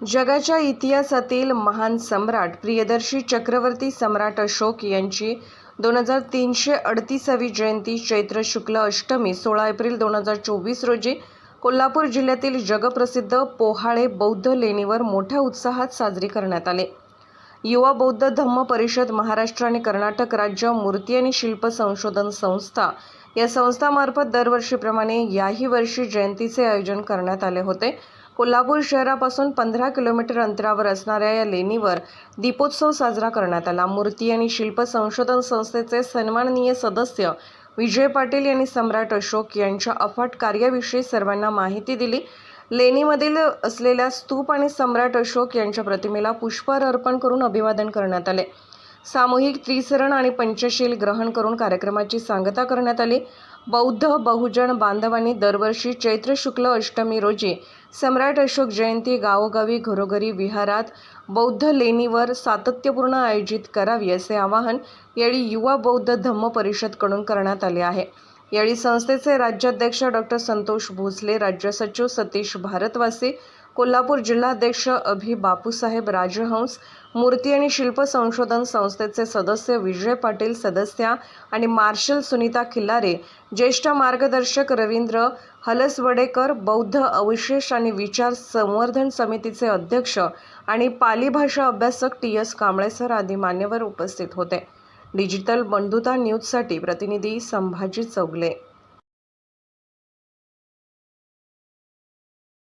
जगाच्या इतिहासातील महान सम्राट प्रियदर्शी चक्रवर्ती सम्राट अशोक यांची दोन हजार तीनशे अडतीसावी जयंती चैत्र शुक्ल अष्टमी सोळा एप्रिल दोन हजार चोवीस रोजी कोल्हापूर जिल्ह्यातील जगप्रसिद्ध पोहाळे बौद्ध लेणीवर मोठ्या उत्साहात साजरी करण्यात आले. युवा बौद्ध धम्म परिषद महाराष्ट्र आणि कर्नाटक राज्य मूर्ती आणि शिल्प संशोधन संस्था या संस्थामार्फत दरवर्षीप्रमाणे याही वर्षी जयंतीचे आयोजन करण्यात आले होते. कोल्हापूर शहरापासून पंधरा किलोमीटर अंतरावर असणाऱ्या या लेणीवर दीपोत्सव साजरा करण्यात आला. मूर्ती आणि शिल्प संशोधन संस्थेचे सन्माननीय सदस्य विजय पाटील यांनी सम्राट अशोक यांच्या अफाट कार्याविषयी सर्वांना माहिती दिली. लेणीमधील असलेल्या स्तूप आणि सम्राट अशोक यांच्या प्रतिमेला पुष्पहार अर्पण करून अभिवादन करण्यात आले. सामूहिक त्रिसरण आणि पंचशील ग्रहण करून कार्यक्रमाची सांगता करण्यात आली. बौद्ध बहुजन बांधवांनी दरवर्षी चैत्र शुक्ल अष्टमी रोजी सम्राट अशोक जयंती गावोगावी घरोघरी विहारात बौद्ध लेणीवर सातत्यपूर्ण आयोजित करावी असे आवाहन यावेळी युवा बौद्ध धम्म परिषदकडून करण्यात आले आहे. यावेळी संस्थेचे राज्याध्यक्ष डॉक्टर संतोष भोसले राज्य सचिव सतीश भारतवासी कोल्हापूर जिल्हाध्यक्ष अभि बापूसाहेब राजहंस मूर्ती आणि शिल्प संशोधन संस्थेचे सदस्य विजय पाटील सदस्या आणि मार्शल सुनीता खिल्लारे ज्येष्ठ मार्गदर्शक रवींद्र हलसवडेकर बौद्ध अवशेष आणि विचार संवर्धन समितीचे अध्यक्ष आणि पाली भाषा अभ्यासक टी एस कांबळेसर आदी मान्यवर उपस्थित होते. डिजिटल बंधुता न्यूजसाठी प्रतिनिधी संभाजी चौगले.